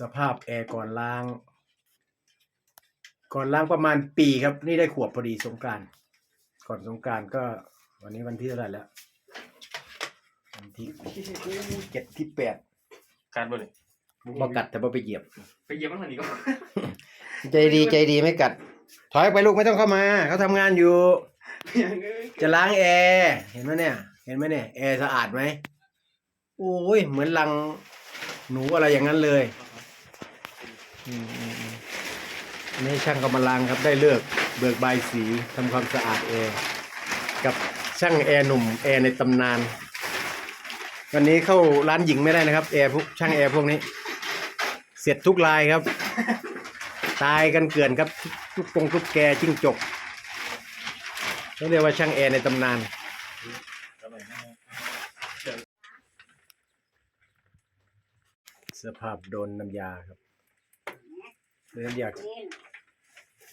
สภาพแอร์ก่อนล้าง ก่อนล้างประมาณปีครับ นี่ได้ขวบพอดีสงกรารก่อนสงกรารก็ วันนี้วันที่เท่าไหร่แล้ววันที่เจ็ดที่แปดการบ่เลยบ่กัดแต่บ่ไปเหยียบ ไปเยี่ยมมันหน่อยนี่ก็ใจดีใจดีไม่กัด ถอยไปลูกไม่ต้องเข้ามา เขาทำงานอยู่ จะล้างแอร์เห็นไหมเนี่ย เห็นไหมเนี่ยแอร์สะอาดไหมโอ้ยเหมือนรังหนูอะไรอย่างนั้นเลยอืมอืมอืมอั นนี่ช่างก็มาล้างครับได้เลือกเบิกใบสีทำความสะอาดแอร์กับช่างแอร์หนุ่มแอร์ในตำนาน วันนี้เข้าร้านหญิงไม่ได้นะครับแอร์พวกช่างแอร์พวกนี้ เสร็จทุกลายครับ ตายกันเกลื่อนครับทุกปงทุกแกจิ้งจกต้องเรียกว่าช่างแอร์ในตำนานสภาพโดนน้ำยาครับ โดนน้ำยา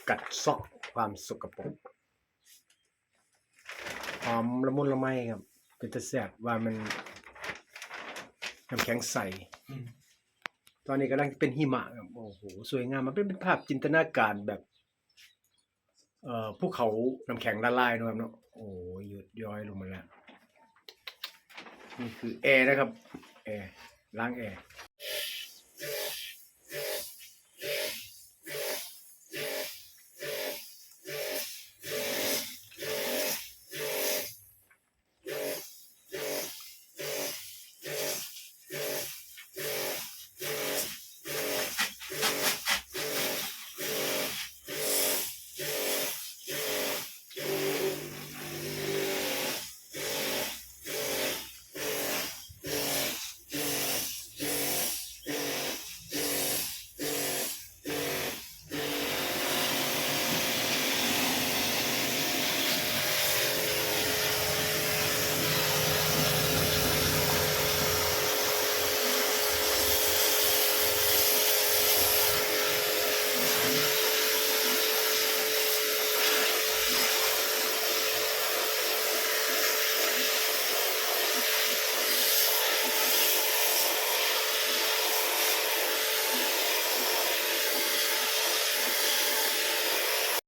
กัดเซาะความสกปรกหอมละมุนละไมครับ เป็นตะแสบว่ามันน้ำแข็งใส ตอนนี้กำลังเป็นหิมะครับโอ้โห สวยงาม มันเป็นภาพจินตนาการแบบ เอ่อภูเขาน้ำแข็งละลายนะครับเนาะโอ้ยหยุดย้อยลงมาแล้ว นี่คือแอร์นะครับ แอร์ล้างแอร์